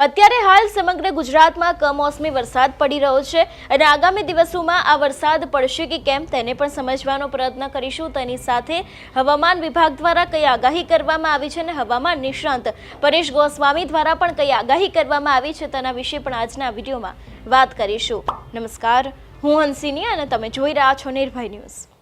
અત્યારે હાલ સમગ્ર ગુજરાતમાં કમોસમી વરસાદ પડી રહ્યો છે અને આગામી દિવસોમાં આ વરસાદ પડશે કે કેમ તેને પણ સમજવાનો પ્રયત્ન કરીશું. તેની સાથે હવામાન વિભાગ દ્વારા કઈ આગાહી કરવામાં આવી છે અને હવામાન નિષ્ણાંત પરેશ ગોસ્વામી દ્વારા પણ કઈ આગાહી કરવામાં આવી છે તેના વિશે પણ આજના વિડીયોમાં વાત કરીશું. નમસ્કાર, હું હંસિની અને તમે જોઈ રહ્યા છો નિર્ભય ન્યૂઝ.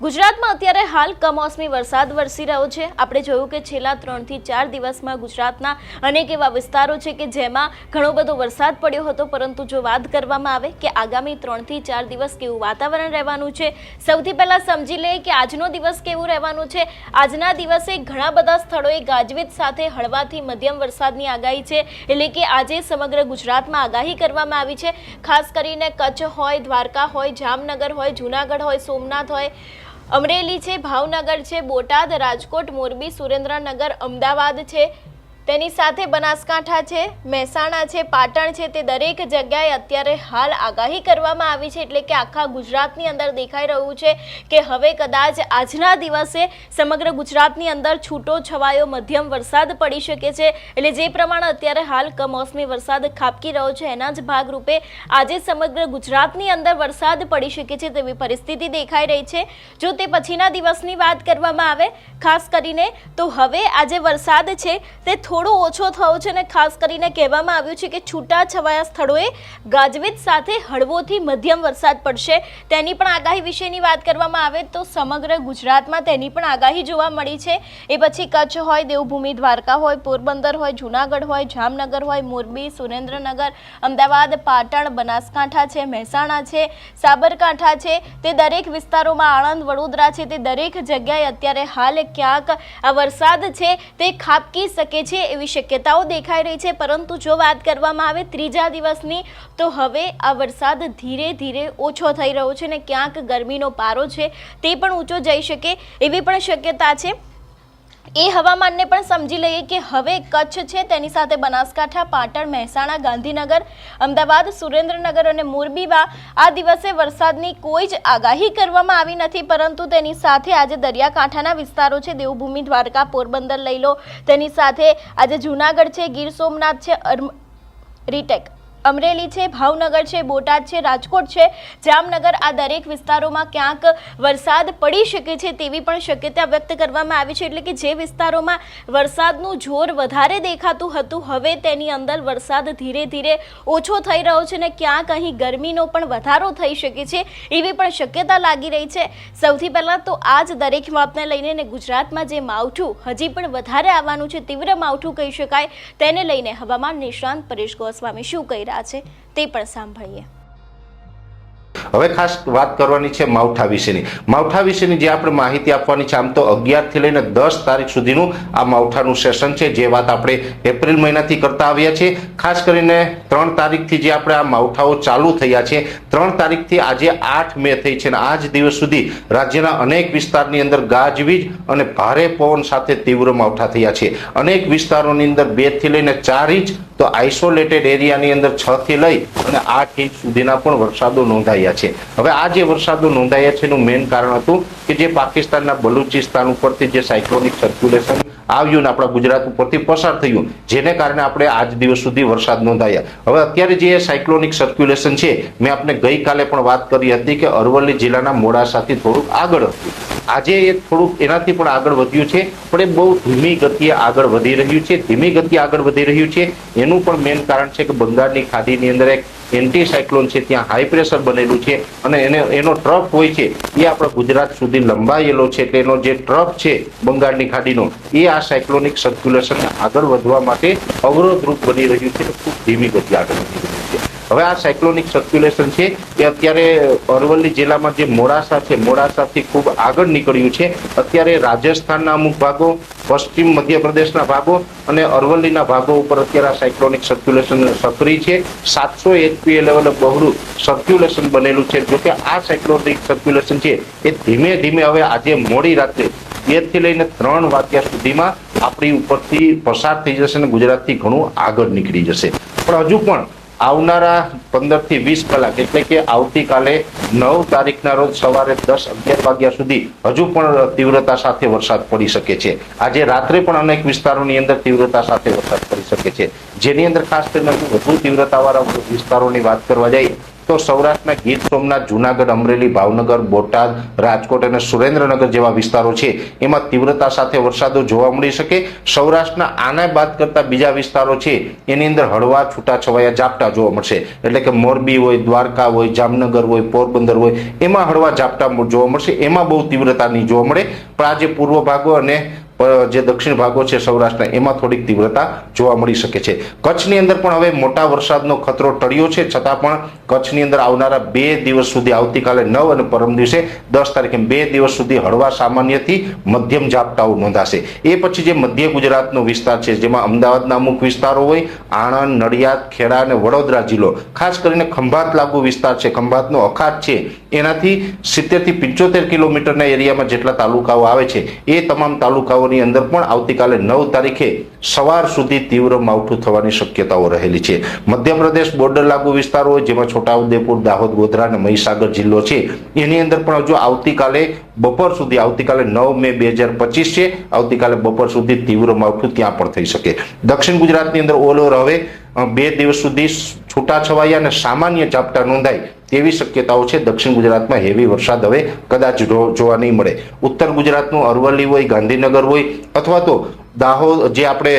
ગુજરાતમાં અત્યારે હાલ કમોસમી વરસાદ વરસી રહ્યો છે. આપણે જોયું કે છેલ્લા ત્રણથી ચાર દિવસમાં ગુજરાતના અનેક એવા વિસ્તારો છે કે જેમાં ઘણો બધો વરસાદ પડ્યો હતો. પરંતુ જો વાત કરવામાં આવે કે આગામી ત્રણથી ચાર દિવસ કેવું વાતાવરણ રહેવાનું છે, સૌથી પહેલાં સમજી લઈએ કે આજનો દિવસ કેવું રહેવાનું છે. આજના દિવસે ઘણા બધા સ્થળોએ ગાજવીજ સાથે હળવાથી મધ્યમ વરસાદની આગાહી છે. એટલે કે આજે સમગ્ર ગુજરાતમાં આગાહી કરવામાં આવી છે. ખાસ કરીને કચ્છ હોય, દ્વારકા હોય, જામનગર હોય, જૂનાગઢ હોય, સોમનાથ હોય અમરેલી છે ભાવનગર છે બોટાદ રાજકોટ મોરબી સુરેન્દ્રનગર અમદાવાદ છે. તેની સાથે બનાસકાંઠા છે, મહેસાણા છે, પાટણ છે, તે દરેક જગ્યાએ અત્યારે હાલ આગાહી કરવામાં આવી છે, એટલે કે આખા ગુજરાતની અંદર દેખાઈ રહ્યું છે કે હવે કદાચ આજના દિવસે સમગ્ર ગુજરાતની અંદર છૂટો છવાયો મધ્યમ વરસાદ પડી શકે છે, એટલે જે પ્રમાણે અત્યારે હાલ કમોસમી વરસાદ ખાબકી રહ્યો છે, એના જ ભાગરૂપે આજે સમગ્ર ગુજરાતની અંદર વરસાદ પડી શકે છે તેવી પરિસ્થિતિ દેખાઈ રહી છે. જો તે પછીના દિવસની વાત કરવામાં આવે, ખાસ કરીને તો હવે આજે વરસાદ છે તે થોડો ઓછો થયો છે અને ખાસ કરીને કહેવામાં આવ્યું છે કે છૂટા છવાયા સ્થળોએ ગાજવીજ સાથે હળવોથી મધ્યમ વરસાદ પડશે. તેની પણ આગાહી વિશેની વાત કરવામાં આવે તો સમગ્ર ગુજરાતમાં તેની પણ આગાહી જોવા મળી છે. એ પછી કચ્છ હોય, દેવભૂમિ, દ્વારકા હોય, પોરબંદર હોય, જૂનાગઢ હોય, જામનગર હોય, મોરબી, સુરેન્દ્રનગર, અમદાવાદ, પાટણ, બનાસકાંઠા છે, મહેસાણા છે, સાબરકાંઠા છે. તે દરેક વિસ્તારોમાં આણંદ, વડોદરા છે. તે દરેક જગ્યાએ અત્યારે હાલ ક્યાંક આ વરસાદ છે તે ખાબકી શકે છે. એવી શક્યતાઓ દેખાઈ રહી છે. પરંતુ જો વાત કરવામાં આવે ત્રીજા દિવસની, તો હવે આ વરસાદ ધીરે ધીરે ઓછો થઈ રહ્યો છે અને ક્યાંક ગરમીનો પારો છે તે પણ ઊંચો જઈ શકે એવી પણ શક્યતા છે. એ હવામાનને પણ સમજી લઈએ કે હવે કચ્છ છે, તેની સાથે બનાસકાંઠા, પાટણ, મહેસાણા, ગાંધીનગર, અમદાવાદ, સુરેન્દ્રનગર અને મોરબીમાં આ દિવસે વરસાદની કોઈ જ આગાહી કરવામાં આવી નથી, પરંતુ તેની સાથે આજે દરિયાકાંઠાના વિસ્તારો છે, દેવભૂમિ, દ્વારકા, પોરબંદર લઈ લો. તેની સાથે આજે જૂનાગઢ છે, ગીર સોમનાથ છે રીટેક. અમરેલી છે, ભાવનગર છે, બોટાદ છે, રાજકોટ છે. જામનગર આ દરેક વિસ્તારોમાં ક્યાંક વરસાદ પડી શકે છે તેવી પણ શક્યતા વ્યક્ત કરવામાં આવી છે. એટલે કે જે વિસ્તારોમાં વરસાદનું જોર વધારે દેખાતું હતું, હવે તેની અંદર વરસાદ ધીરે ધીરે ઓછો થઈ રહ્યો છે અને ક્યાંક અહીં ગરમીનો પણ વધારો થઈ શકે છે એવી પણ શક્યતા લાગી રહી છે. સૌથી પહેલાં તો આ જ દરેક માપને લઈને ગુજરાતમાં જે માવઠું હજી પણ વધારે આવવાનું છે, તીવ્ર માવઠું કહી શકાય, તેને લઈને હવામાન નિષ્ણાંત પરેશ ગોસ્વામી શું કહી રહ્યા છે તે પણ સાંભળીએ. હવે ખાસ વાત કરવાની છે માવઠા વિશેની. માવઠા વિશેની જે આપણે માહિતી આપવાની છે, આમ તો અગિયારથી લઈને દસ તારીખ સુધીનું આ માવઠાનું સેશન છે, જે વાત આપણે એપ્રિલ મહિનાથી કરતા આવ્યા છીએ. ખાસ કરીને ત્રણ તારીખથી જે આપણે આ માવઠાઓ ચાલુ થયા છે, ત્રણ તારીખથી આજે આઠ મે થઈ છે અને આજ દિવસ સુધી રાજ્યના અનેક વિસ્તારની અંદર ગાજવીજ અને ભારે પવન સાથે તીવ્ર માવઠા થયા છે. અનેક વિસ્તારોની અંદર બેથી લઈને ચાર ઇંચ તો આઇસોલેટેડ એરિયાની અંદર છ થી લઈ અને આઠ ઇંચ સુધીના પણ વરસાદો નોંધાયા છે. હવે આ જે વરસાદો નોંધાયા છે એનું મેઇન કારણ હતું કે જે પાકિસ્તાનના બલુચિસ્તાન ઉપરથી જે સાયક્લોનિક સર્ક્યુલેશન આવ્યું ને આપણા ગુજરાત ઉપરથી પસાર થયું, જેને કારણે આપણે આજ દિવસ સુધી વરસાદ નોંધાયા. હવે અત્યારે જે સાયક્લોનિક સર્ક્યુલેશન છે, મેં આપને ગઈકાલે પણ વાત કરી હતી કે અરવલ્લી જિલ્લાના મોડાસાથી થોડુંક આગળ હતું. આજે એ થોડુંક એનાથી પણ આગળ વધ્યું છે, પણ એ બહુ ધીમી ગતિએ આગળ વધી રહ્યું છે. ધીમી ગતિએ આગળ વધી રહ્યું છે, એનું પણ મેઇન કારણ છે કે બંગાળની ખાડીની અંદર એક એન્ટી સાયક્લોન છે, ત્યાં હાઈ પ્રેશર બનેલું છે અને એને, એનો ટ્રફ હોય છે, એ આપણા ગુજરાત સુધી લંબાયેલો છે. એટલે એનો જે ટ્રફ છે, બંગાળની ખાડીનો, એ આ સાયક્લોનિક સર્ક્યુલેશનને આગળ વધવા માટે અવરોધરૂપ બની રહ્યું છે ખૂબ ધીમી ગતિ આગળ વધી રહ્યું છે. હવે આ સાયક્લોનિક સર્ક્યુલેશન છે, એ અત્યારે અરવલ્લી જિલ્લામાં જે મોડાસા છે, મોડાસાથી ખૂબ આગળ નીકળ્યું છે. અત્યારે રાજસ્થાનના અમુક ભાગો, પશ્ચિમ મધ્યપ્રદેશના ભાગો અને અરવલ્લીના ભાગો ઉપર અત્યારે આ સાયક્લોનિક સર્ક્યુલેશન સક્રિય છે. સાતસો એચપીએ લેવલે બહોળું સર્ક્યુલેશન બનેલું છે. જોકે આ સાયક્લોનિક સર્ક્યુલેશન છે, એ ધીમે ધીમે હવે આજે મોડી રાત્રે બેથી લઈને ત્રણ વાગ્યા સુધીમાં આપણી ઉપરથી પસાર થઈ જશે અને ગુજરાતથી ઘણું આગળ નીકળી જશે. પણ હજુ પણ આવનારા પંદરથી વીસ કલાક, એટલે કે આવતીકાલે નવ તારીખના રોજ સવારે દસ અગિયાર વાગ્યા સુધી હજુ પણ તીવ્રતા સાથે વરસાદ પડી શકે છે. આજે રાત્રે પણ અનેક વિસ્તારોની અંદર તીવ્રતા સાથે વરસાદ પડી શકે છે. જેની અંદર ખાસ કરીને વધુ તીવ્રતાવાળા વિસ્તારોની વાત કરવા જઈએ તો સૌરાષ્ટ્રના ગીર સોમનાથ, જુનાગઢ, અમરેલી, ભાવનગર, બોટાદ, રાજકોટ અને સુરેન્દ્રનગર જેવા વિસ્તારો છે. એમાં તીવ્રતા સાથે વરસાદો જોવા મળી શકે. સૌરાષ્ટ્રના આના બાદ કરતા બીજા વિસ્તારો છે. એની અંદર હળવા છૂટાછવાયા ઝાપટા જોવા મળશે. એટલે કે મોરબી હોય, દ્વારકા હોય, જામનગર હોય, પોરબંદર હોય, એમાં હળવા ઝાપટા જોવા મળશે. એમાં બહુ તીવ્રતા નહીં જોવા મળે. પણ આજે પૂર્વ ભાગો અને જે દક્ષિણ ભાગો છે સૌરાષ્ટ્રના, એમાં થોડીક તીવ્રતા જોવા મળી શકે છે. કચ્છની અંદર પણ હવે મોટા વરસાદનો ખતરો ટળ્યો છે, છતાં પણ કચ્છની અંદર આવનારા બે દિવસ સુધી, આવતીકાલે નવ અને પરમ દિવસે દસ તારીખે બે દિવસ સુધી હળવા સામાન્યથી મધ્યમ ઝાપટાઓ નોંધાશે. એ પછી જે મધ્ય ગુજરાતનો વિસ્તાર છે, જેમાં અમદાવાદના અમુક વિસ્તારો હોય, આણંદ, નડિયાદ, ખેડા અને વડોદરા જિલ્લો, ખાસ કરીને ખંભાત લાગુ વિસ્તાર છે, ખંભાતનો અખાત છે, એનાથી સિત્તેરથી પંચોતેર કિલોમીટરના એરિયામાં જેટલા તાલુકાઓ આવે છે, એ તમામ તાલુકાઓની અંદર પણ આવતીકાલે નવ તારીખે સવાર સુધી તીવ્ર માવઠું થવાની શક્યતાઓ રહેલી છે. મધ્યપ્રદેશ બોર્ડર લાગુ વિસ્તારો જેમાં છોટાઉદેપુર, દાહોદ, ગોધરા અને મહીસાગર જિલ્લો છે. એની અંદર પણ હજુ આવતીકાલે બપોર સુધી, આવતીકાલે નવ મે બે હજાર પચીસ છે, આવતીકાલે બપોર સુધી તીવ્ર માવઠું ત્યાં પણ થઈ શકે. દક્ષિણ ગુજરાતની અંદર ઓલ ઓવર હવે બે દિવસ સુધી છૂટાછવાયા અને સામાન્ય ઝાપટા નોંધાય તેવી શક્યતાઓ છે. દક્ષિણ ગુજરાતમાં હેવી વરસાદ હવે કદાચ જોવા નહીં મળે. ઉત્તર ગુજરાતનું અરવલ્લી હોય, ગાંધીનગર હોય, અથવા તો દાહોદ, જે આપણે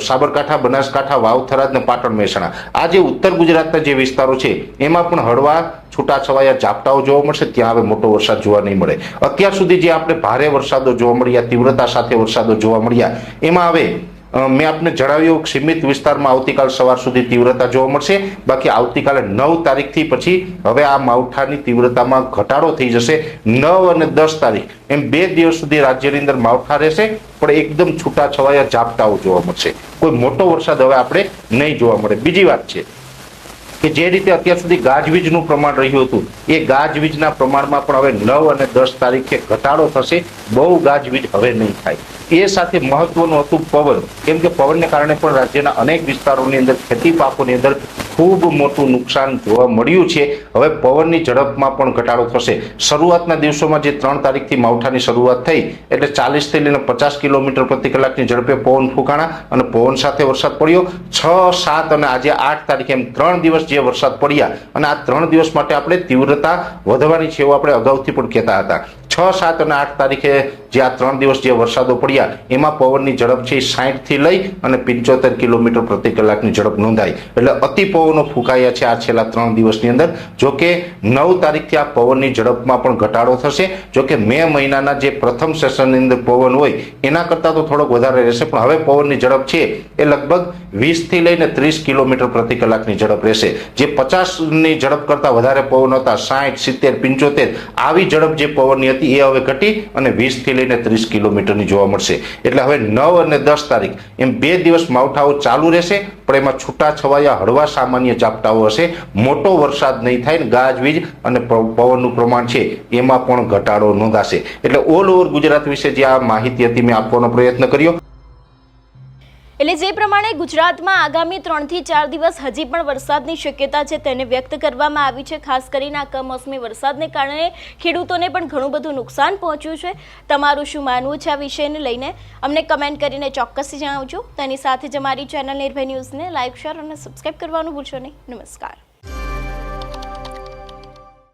સાબરકાંઠા, બનાસકાંઠા, વાવથરાદ ને પાટણ મહેસાણા, આ જે ઉત્તર ગુજરાતના જે વિસ્તારો છે, એમાં પણ હળવા છૂટાછવાયા ઝાપટાઓ જોવા મળશે. ત્યાં હવે મોટો વરસાદ જોવા નહીં મળે. અત્યાર સુધી જે આપણે ભારે વરસાદો જોવા મળ્યા, તીવ્રતા સાથે વરસાદો જોવા મળ્યા, એમાં હવે મેં આપને જણાવ્યું સીમિત વિસ્તારમાં આવતીકાલ સવાર સુધી તીવ્રતા જોવા મળશે. બાકી આવતીકાલે નવ તારીખથી પછી હવે આ માવઠાની તીવ્રતામાં ઘટાડો થઈ જશે. નવ અને દસ તારીખ એમ બે દિવસ સુધી રાજ્યની અંદર માવઠા રહેશે, પણ એકદમ છૂટા છવાયા ઝાપટાઓ જોવા મળશે. કોઈ મોટો વરસાદ હવે આપણે નહીં જોવા મળે. બીજી વાત છે કે જે રીતે અત્યાર સુધી ગાજવીજનું પ્રમાણ રહ્યું હતું, એ ગાજવીજના પ્રમાણમાં પણ હવે નવ અને દસ તારીખે ઘટાડો થશે. બહુ ગાજવીજ હવે નહીં થાય. એ સાથે મહત્વનું હતું પવન. કેમ કે પવનને કારણે પણ રાજ્યના અનેક વિસ્તારોની અંદર ખેતી પાકોની અંદર ખૂબ મોટું નુકસાન જોવા મળ્યું છે. હવે પવનની ઝડપમાં પણ ઘટાડો થશે. શરૂઆતના દિવસોમાં જે ત્રણ તારીખથી માવઠાની શરૂઆત થઈ, એટલે ચાલીસથી લઈને પચાસ કિલોમીટર પ્રતિ કલાકની ઝડપે પવન ફૂંકાણા અને પવન સાથે વરસાદ પડ્યો. છ, સાત અને આજે આઠ તારીખે એમ ત્રણ દિવસ જે વરસાદ પડ્યા. અને આ ત્રણ દિવસ માટે આપણે તીવ્રતા વધવાની છે એવું આપણે અગાઉથી પણ કહેતા હતા. છ, સાત અને આઠ તારીખે જે આ ત્રણ દિવસ જે વરસાદો પડ્યા, એમાં પવનની ઝડપ છે સાઠથી લઈ અને પંચોતેર કિલોમીટર પ્રતિ કલાકની ઝડપ નોંધાઈ. એટલે અતિ પવનો ફૂંકાયા છે આ છેલ્લા ત્રણ દિવસની અંદર. જો કે નવ તારીખથી આ પવનની ઝડપમાં પણ ઘટાડો થશે. જો કે મે મહિનાના જે પ્રથમ સેશનની અંદર પવન હોય, એના કરતાં તો થોડોક વધારે રહેશે. પણ હવે પવનની ઝડપ છે એ લગભગ વીસથી લઈને ત્રીસ કિલોમીટર પ્રતિ કલાકની ઝડપ રહેશે. જે પચાસની ઝડપ કરતાં વધારે પવન હતા સાઠ સિત્તેર, પંચોતેર, આવી ઝડપ જે પવનની હતી એ હવે ઘટી અને વીસથી લઈને ત્રીસ કિલોમીટરની જોવા મળશે. એટલે હવે નવ અને દસ તારીખ, એમ બે દિવસ માવઠાઓ ચાલુ રહેશે, પણ એમાં છૂટા છવાયા હળવા સામાન્ય ઝાપટાઓ હશે. મોટો વરસાદ નહીં થાય ને ગાજવીજ અને પવનનું પ્રમાણ છે, એમાં પણ ઘટાડો નોંધાશે. એટલે ઓલ ઓવર ગુજરાત વિશે જે આ માહિતી હતી, મેં આપવાનો પ્રયત્ન કર્યો. એટલે જે પ્રમાણે ગુજરાતમાં આગામી ત્રણથી ચાર દિવસ હજી પણ વરસાદની શક્યતા છે તેને વ્યક્ત કરવામાં આવી છે. ખાસ કરીને આ કમોસમી વરસાદને કારણે ખેડૂતોને પણ ઘણું બધું નુકસાન પહોંચ્યું છે. તમારું શું માનવું છે આ વિષયને લઈને? અમને કમેન્ટ કરીને ચોક્કસથી જણાવજો. તેની સાથે જ અમારી ચેનલ નિર્ભય ન્યૂઝને લાઇક શેર અને સબસ્ક્રાઇબ કરવાનું ભૂલશો નહીં. નમસ્કાર.